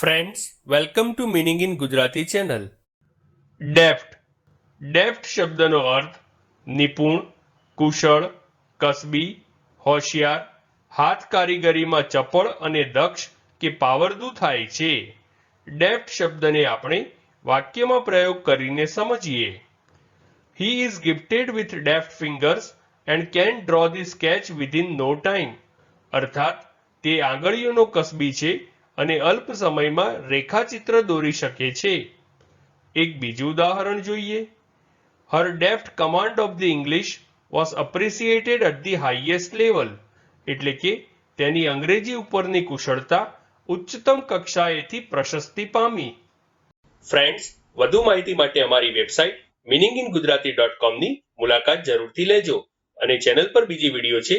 Friends welcome to meaning in Gujarati channel deft deft શબ્દનો અર્થ નિપુણ, કુશળ, કસબી, હોશિયાર, હાથ કારીગરીમાં ચપળ અને દક્ષ કે પાવરદુ થાય છે. ડેફ્ટ શબ્દને આપણે વાક્યમાં પ્રયોગ કરીને સમજીએ. He is gifted with deft fingers and can draw the sketch within no time અર્થાત તે આંગળીઓનો કસબી છે અને અલ્પ સમયમાં રેખાચિત્ર દોરી શકે છે. એક બીજું ઉદાહરણ જોઈએ. Her deft command of the English was appreciated at the highest level એટલે કે તેની અંગ્રેજી ઉપરની કુશળતા ઉચ્ચતમ કક્ષાએથી પ્રશસ્તિ પામી. ફ્રેન્ડ્સ વધુ માહિતી માટે અમારી website meaning in Gujarati dot કોમની મુલાકાત જરૂરથી લેજો અને ચેનલ પર બીજી વીડિયો છે